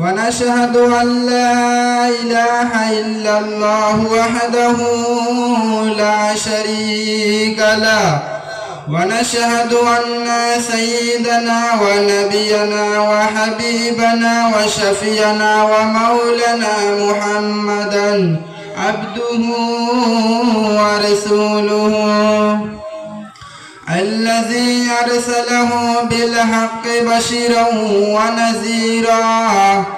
ونشهد أن لا إله إلا الله وحده لا شريك له. ونشهد أن سيدنا ونبينا وحبيبنا وشفينا ومولانا محمدا عبده ورسوله الذي أرسله بالحق بشيرا ونذيرا.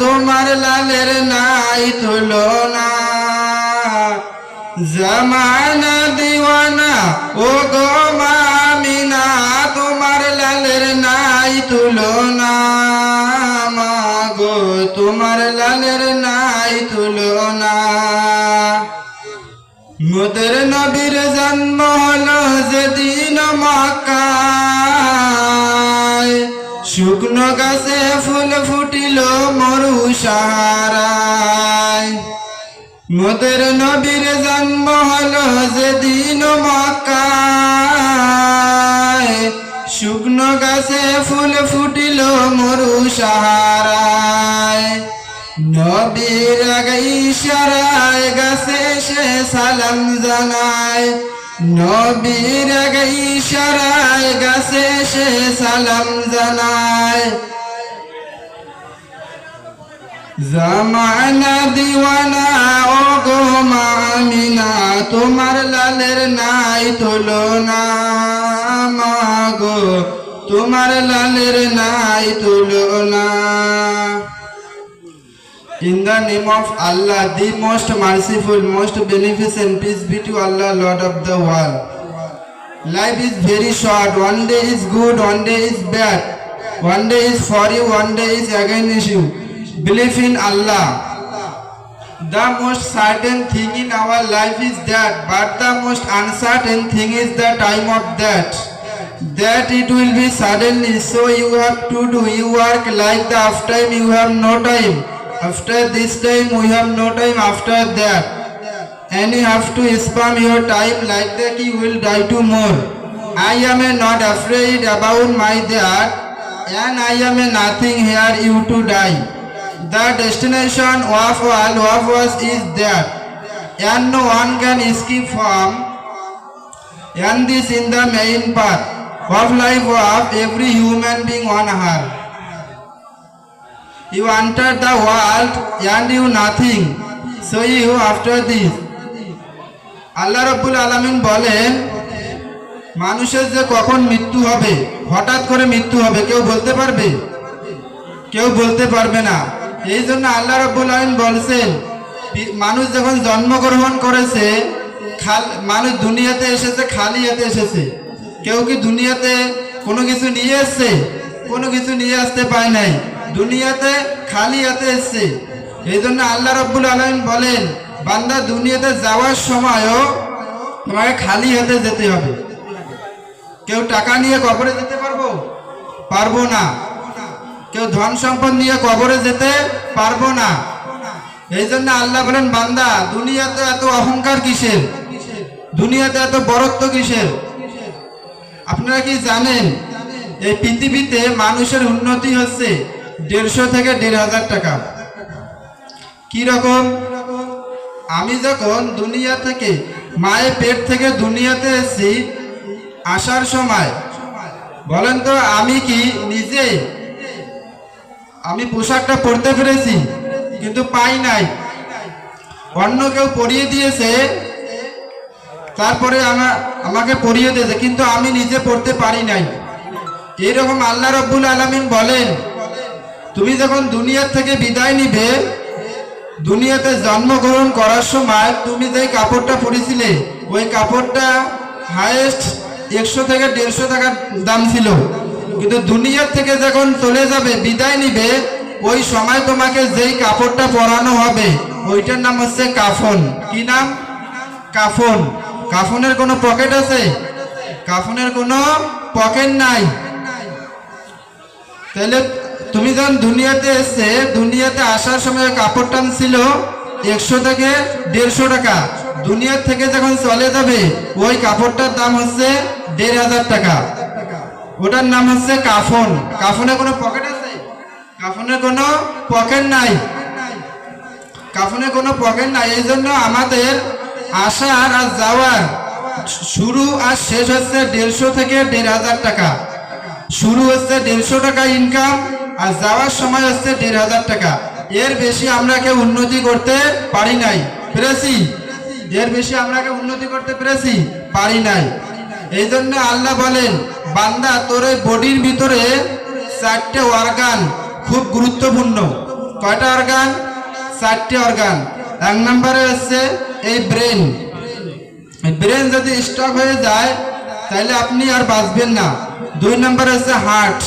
তোমার লালের নাই তুলনা। জমানা দিওয়ানা ও গো মামিনা, তোমার লালের নাই তুলনা। গো তোমার লালের নাই তুলনা। মোদের নবীর জন্ম হলো যেদিন মক্কায় শুকনো গাছে ফুল ফুটিল মরু সাহারায়। মোদের নবীর জন্ম হলো যেদিন মক্কায়। শুকনো গাছে ফুল ফুটিল মরু সাহারায়। নবীর ইশারায় গাছে সে সালাম জানায়। নবীর ইশারায় গাছে সে সালাম জানায়। জামানা দিওয়ানা ও গো মামিনা, তোমার লালের নাই তুলনা। মা গো তোমার লালের নাই তুলনা। In the name of Allah, the most merciful, most beneficent, peace be to Allah, Lord of the world. Life is very short. One day is good, one day is bad. One day is for you, one day is against you. Believe in Allah. The most certain thing in our life is that, but the most uncertain thing is the time of that. That it will be suddenly, so you have to do. You work like the after time, you have no time. After this time, we have no time after that. And you have to spam your time like that you will die tomorrow. I am not afraid about my death, and I am nothing here you to die. The destination of all of us is that, and no one can escape from, and this in the main path of life of every human being on earth. You entered the world and you nothing. So you, after this. আল্লাহ রব্বুল আলামিন বলেন, মানুষের যে কখন মৃত্যু হবে, হঠাৎ করে মৃত্যু হবে, কেউ বলতে পারবে কেউ বলতে পারবে না এই জন্য আল্লাহ রব্বুল আলামিন বলছেন, মানুষ যখন জন্মগ্রহণ করেছে, খাল, মানুষ দুনিয়াতে এসেছে খালি হাতে এসেছে কেউ কি দুনিয়াতে কোনো কিছু নিয়ে এসছে কোনো কিছু নিয়ে আসতে পায় নাই দুনিয়াতে খালি হাতে এসছে। এই জন্য আল্লাহ রব্বুল আলমিন বলেন, বান্দা দুনিয়াতে যাওয়ার সময়ও তোমাকে খালি হাতে যেতে হবে। কেউ টাকা নিয়ে কবরে যেতে পারব? পারব না। কেউ ধন সম্পদ নিয়ে কবরে যেতে পারব না। এই জন্য আল্লাহ বলেন, বান্দা, দুনিয়াতে এত অহংকার কিসের? দুনিয়াতে এত বরত্ব কিসের? আপনারা কি জানেন, এই পৃথিবীতে মানুষের উন্নতি হচ্ছে? দেড়শো থেকে দেড় হাজার টাকা। কি রকম? আমি যখন দুনিয়া থেকে, মায়ের পেট থেকে দুনিয়াতে এসেছি, আসার সময়, বলেন তো, আমি কি নিজে, আমি পোশাকটা পরতে পেরেছি, কিন্তু পাই নাই। অন্য কেউ পরিয়ে দিয়েছে, তারপরে আমার আমাকে পরিয়ে দিয়েছে, কিন্তু আমি নিজে পড়তে পারি নাই। এইরকম আল্লাহ রব্বুল আলমিন বলেন তুমি যখন দুনিয়ার থেকে বিদায় নিবে, দুনিয়াতে জন্মগ্রহণ করার সময় তুমি যে কাপড়টা পরেছিলে, ওই কাপড়টা হায়েস্ট একশো থেকে দেড়শো টাকার দাম ছিল। কিন্তু দুনিয়ার থেকে যখন চলে যাবে, বিদায় নিবে, ওই সময় তোমাকে যেই কাপড়টা পরানো হবে, ওইটার নাম হচ্ছে কাফন। কি নাম? কাফন। কাফনের কোনো পকেট আছে? কাফনের কোনো পকেট নাই। তাহলে তুমি যখন দুনিয়াতে এসছে দুনিয়াতে আসার সময় কাপড় টান ছিল একশো থেকে দেড়শো টাকা। দুনিয়ার থেকে যখন চলে যাবে, ওই কাপড়টার দাম হচ্ছে দেড় হাজার টাকা। ওটার নাম হচ্ছে কাফন। কাফনে কোনো পকেট আছে? কাফনের কোনো পকেট নাই। কাফনের কোনো পকেট নাই। এই জন্য আমাদের আসার আর যাওয়ার শুরু আর শেষ হচ্ছে দেড়শো থেকে দেড় হাজার টাকা। শুরু হচ্ছে দেড়শো টাকা ইনকাম আর যাওয়ার সময় হচ্ছে দেড় হাজার টাকা। এর বেশি আমরা কেউ উন্নতি করতে পারি নাই। পেরেছি? এর বেশি আমরা কেউ উন্নতি করতে পেরেছি? পারি নাই। এই জন্য আল্লাহ বলেন, বান্দা, তোর এই বডির ভিতরে চারটে অর্গান খুব গুরুত্বপূর্ণ। কয়টা অর্গান চারটে অর্গান এক নম্বরে হচ্ছে এই ব্রেন ব্রেন যদি স্টক হয়ে যায়, তাহলে আপনি আর বাঁচবেন না। দুই নম্বর হচ্ছে হার্ট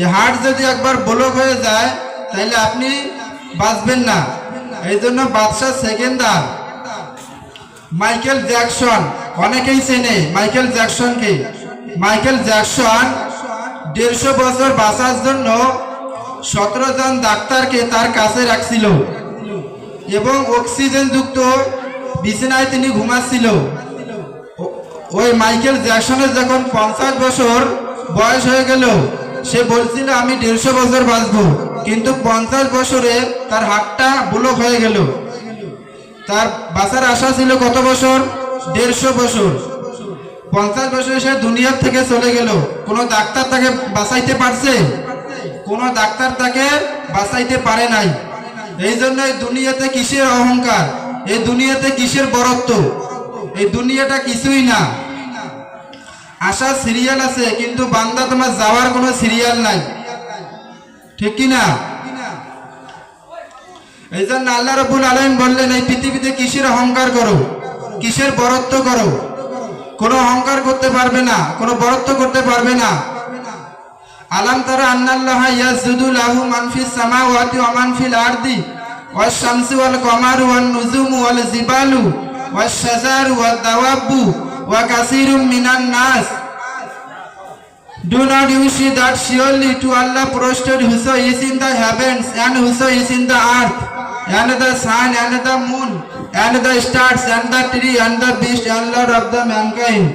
এই হার্ট যদি একবার ব্লক হয়ে যায়, তাহলে আপনি বাঁচবেন না। এই জন্য বাদশাহ সেকেন্দার মাইকেল জ্যাকসন, অনেকেই চেনে মাইকেল জ্যাকসনকে। মাইকেল জ্যাকসন দেড়শো বছর বাঁচার জন্য সতেরো জন ডাক্তারকে তার কাছে রাখছিল এবং অক্সিজেন যুক্ত বিছানায় তিনি ঘুমাচ্ছিল। ওই মাইকেল জ্যাকসনের যখন পঞ্চাশ বছর বয়স হয়ে গেল সে বলছিল, আমি দেড়শো বছর বাঁচবো। কিন্তু পঞ্চাশ বছরে তার হাতটা ব্লক হয়ে গেল। তার বাঁচার আশা ছিল কত বছর? দেড়শো বছর। পঞ্চাশ বছরে সে দুনিয়ার থেকে চলে গেল। কোনো ডাক্তার তাকে বাঁচাইতে পারছে? কোনো ডাক্তার তাকে বাঁচাইতে পারে নাই। এই জন্য এই দুনিয়াতে কিসের অহংকার? এই দুনিয়াতে কিসের বরত্ব? এই দুনিয়াটা কিছুই না। আসার সিরিয়াল আছে, কিন্তু বান্দা তোমার যাওয়ার কোনো সিরিয়াল নাই। ঠিক কি না? এই জন্য আল্লাহ রবুল আলম বললেন, এই পৃথিবীতে কিসের অহংকার করো? কিসের বরত্ব করো? কোনো অহংকার করতে পারবে না, কোনো বরত্ব করতে পারবে না। আলাম তারা আন্নাল্লাহ ইয়াসজুদু লাহু মান ফিস সামাওয়াতি ওয়া মান ফিল আরদি ওয়াস শামসু ওয়াল কমারু ওয়ান নুজুমু ওয়াল জিবালু ওয়াস শাজারু ওয়াদ দাওয়াবু ওয়া কাসীরুম মিনান নাস Do not you see that surely to Allah prostrate whoso is in the heavens and whoso is in the earth, and the sun and the moon, and the stars and the tree and the beast and Lord of the mankind.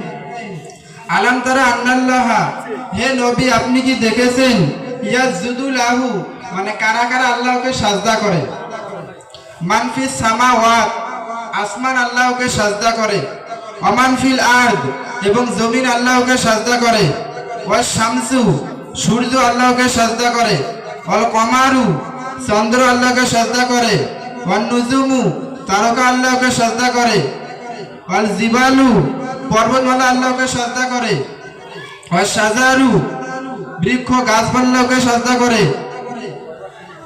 আলাম তারা আন্নাল্লাহ হে নবী আপনি কি দেখেছেন ইয়াজুদুল আহু মানে কারা কারা আল্লাহকে সাজদা করে মানফিস সামাওয়াত আসমান আল্লাহকে সাজদা করে অমানফিল আর্দ, এবং জমিন আল্লাহকে সাজদা করে। শামসু, সূর্য আল্লাহকে সাজদা করে। অল কমারু, চন্দ্র আল্লাহকে সাজদা করে। ওয়ান নুজুমু, তারকা আল্লাহকে সাজদা করে। অল জিবালু, পর্বতমালা আল্লাহকে সাজদা করে। ওয়া সাজারু, বৃক্ষ গাছপাল্লাকে সাজদা করে।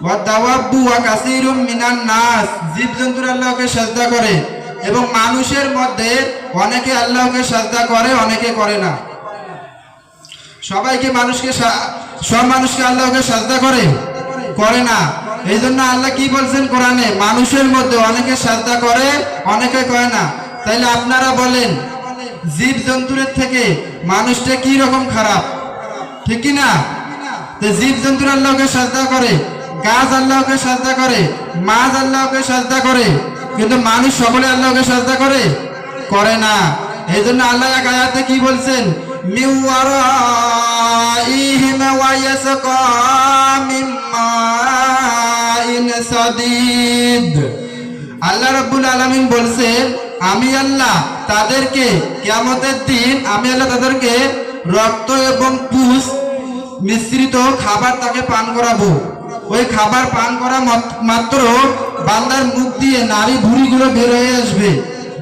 ওয়া দাওয়াব্বু, ওয়া কাসীরুম মিনান নাস, জীবজন্তুর আল্লাহকে সাজদা করে। এবং মানুষের মধ্যে অনেকে আল্লাহকে সাজদা করে, অনেকে করে না। সবাইকে মানুষকে সব মানুষকে আল্লাহকে সাজদা করে? করে না। এই জন্য আল্লাহ কি বলছেন কোরআনে? মানুষের মধ্যে অনেকে সাজদা করে, অনেকে করে না। তাইলে আপনারা বলেন জীব জন্তুরের থেকে মানুষটা কি রকম খারাপ? ঠিক কি না? তো জীব জন্তুর আল্লাহকে সাজদা করে, গাছ আল্লাহকে সাজদা করে, মাছ আল্লাহকে সাজদা করে। কিন্তু মানুষ সকলে আল্লাহকে সাজদা করে? করে না। এই জন্য আল্লাহ এক আয়াতে কি বলছেন? আল্লাহ রাব্বুল আলামিন বলছেন, আমি আল্লাহ তাদেরকে কিয়ামতের দিন, আমি আল্লাহ তাদেরকে রক্ত এবং পুষ মিশ্রিত খাবার তাকে পান করাবো। ওই খাবার পান করা মাত- মাত্র বান্দার মুখ দিয়ে নারী ভুড়িগুলো বের হয়ে আসবে।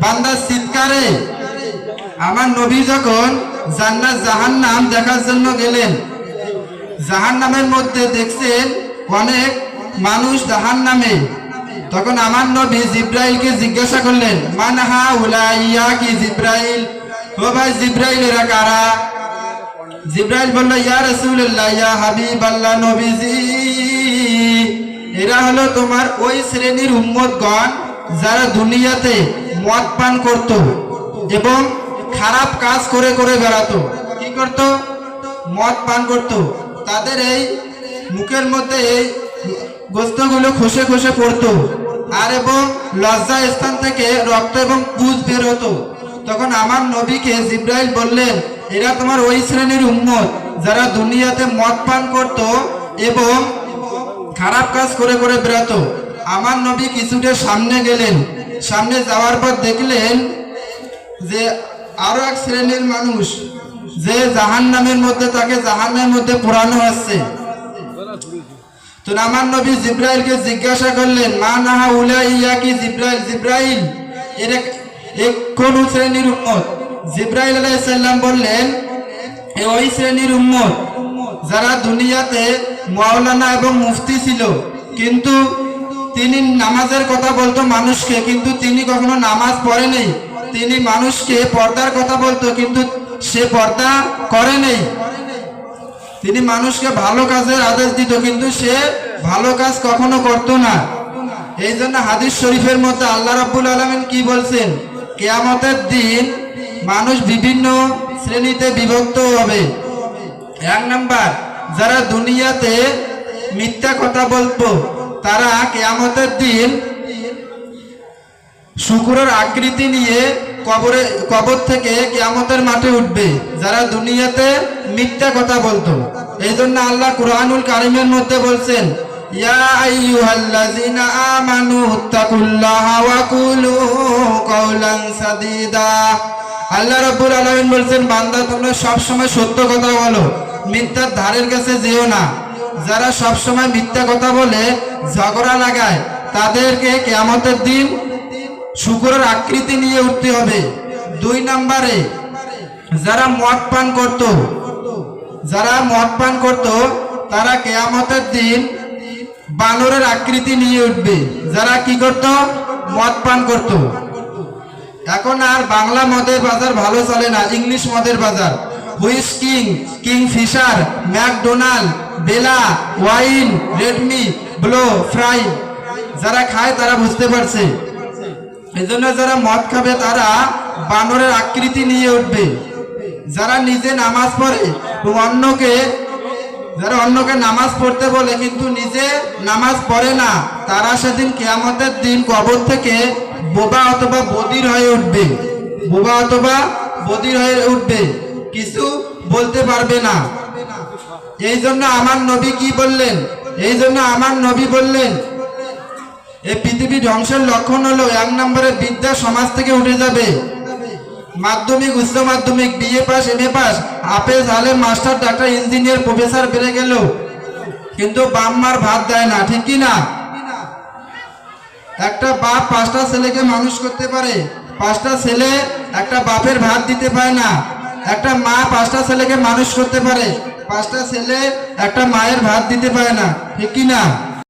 বান্দার চিৎকারে। আমার নবী যখন জান্নাত জাহান্নাম দেখার জন্য গেলেন জাহান নামের মধ্যে দেখছেন অনেক মানুষ জাহান নামে তখন আমার নবী জিব্রাইলকে জিজ্ঞাসা করলেন, মানহা উলাইয়া কি জিব্রাইল? ও ভাই জিব্রাইল, এরা কারা? জিব্রাইল বলল, ইয়া রাসূলুল্লাহ, ইয়া হাবিবাল্লাহ নবীজি। এরা হলো তোমার ওই শ্রেণির উম্মতগণ যারা দুনিয়াতে মদ পান করত এবং খারাপ কাজ করে করে বেড়াতো। কি করত? মদ পান করত। তাদের এই মুখের মধ্যে এই গোস্তগুলো খসে খসে পড়তো আর এবং লজ্জা স্থান থেকে রক্ত এবং পুজ বের হতো। তখন আমার নবীকে জিব্রাইল বললেন, এরা তোমার ওই শ্রেণির উম্মত যারা দুনিয়াতে মদ পান করত এবং খারাপ কাজ করে করে বেড়াতো। আমার নবী কিছুটা সামনে গেলেন। সামনে যাওয়ার পর দেখলেন যে আরও এক শ্রেণির মানুষ, যে জাহান নামের মধ্যে, তাকে জাহান্নামের মধ্যে পোড়ানো হচ্ছে। তো আমার নবী জিব্রাইলকে জিজ্ঞাসা করলেন, মা নাহা উলা ইয়া কি জিব্রাইল? জিব্রাইল, এর এক কোন শ্রেণির উম্মত? জিব্রাইল আলাইহিস সালাম বললেন ওই শ্রেণির উম্মত যারা দুনিয়াতে মাওলানা এবং মুফতি ছিল। কিন্তু তিনি নামাজের কথা বলতো মানুষকে, কিন্তু তিনি কখনো নামাজ পড়ে নেই তিনি মানুষকে পর্দার কথা বলতো, কিন্তু সে পর্দা করে নেই। তিনি মানুষকে ভালো কাজের আদেশ দিত, কিন্তু সে ভালো কাজ কখনো করত না। এই জন্য হাদিস শরীফের মধ্যে আল্লাহ রাব্বুল আলমিন কি বলছেন? কেয়ামতের দিন মানুষ বিভিন্ন শ্রেণীতে বিভক্ত হবে। এক নাম্বার যারা দুনিয়াতে মিথ্যা কথা বলতো তারা কেয়ামতের দিন শুকুরের আকৃতি নিয়ে কবরে, কবর থেকে কেয়ামতের মাঠে উঠবে। যারা দুনিয়াতে মিথ্যা কথা বলতো। এই জন্য আল্লাহ কুরআনুল কারিমের মধ্যে বলছেন, ইয়া আইয়ুহাল্লাযিনা আমানু তাকুল্লাহা ওয়া কুলু কাওলান সাদীদা। আল্লাহ রাব্বুল আলামিন বলছেন, বান্দা, তোমরা সব সময় সত্য কথা বলো। মিথ্যার ধারের কাছে যেও না। যারা সব সময় মিথ্যা কথা বলে, ঝগড়া লাগায়, তাদেরকে কেয়ামতের দিন শুকুরের আকৃতি নিয়ে উঠতে হবে। দুই নম্বরে, যারা মদ পান করত, যারা মদ পান করত, তারা কেয়ামতের দিন বানরের আকৃতি নিয়ে উঠবে। যারা কি করত? মদ পান করত। এখন আর বাংলা মদের বাজার ভালো চলে না, ইংলিশ মদের বাজার। Whisky Kingfisher McDonald বেলা ওয়াইন রেডমি ব্লো ফ্রাই যারা খায়, তারা বুঝতে পারছে। এই জন্য যারা মদ খাবে, তারা বানরের আকৃতি নিয়ে উঠবে। যারা নিজে নামাজ পড়ে অন্যকে, যারা অন্যকে নামাজ পড়তে বলে, কিন্তু নিজে নামাজ পড়ে না, তারা সেদিন কেয়ামতের দিন কবর থেকে বোবা অথবা বদির হয়ে উঠবে। বোবা অথবা বদির হয়ে উঠবে। কিছু বলতে পারবে না। এই জন্য আমার নবী কি বললেন? এই জন্য আমার নবী বললেন এই পৃথিবী ধ্বংসের লক্ষণ হলো এক নম্বরে বিদ্যা সমাজ থেকে উঠে যাবে। মাধ্যমিক, উচ্চ মাধ্যমিক BA pass M A pass হাফেজ আলেম মাস্টার ডাক্তার ইঞ্জিনিয়ার প্রফেসর বেড়ে গেল। কিন্তু বাম্মার ভাত দেয় না, ঠিক কি না? একটা বাপ পাঁচটা ছেলেকে মানুষ করতে পারে, পাঁচটা ছেলে একটা বাপের ভাত দিতে পারে না। একটা মা পাঁচটা ছেলেকে মানুষ করতে পারে। পাঁচটা ছেলে একটা মায়ের ভাত দিতে পারে না। ঠিক কি না?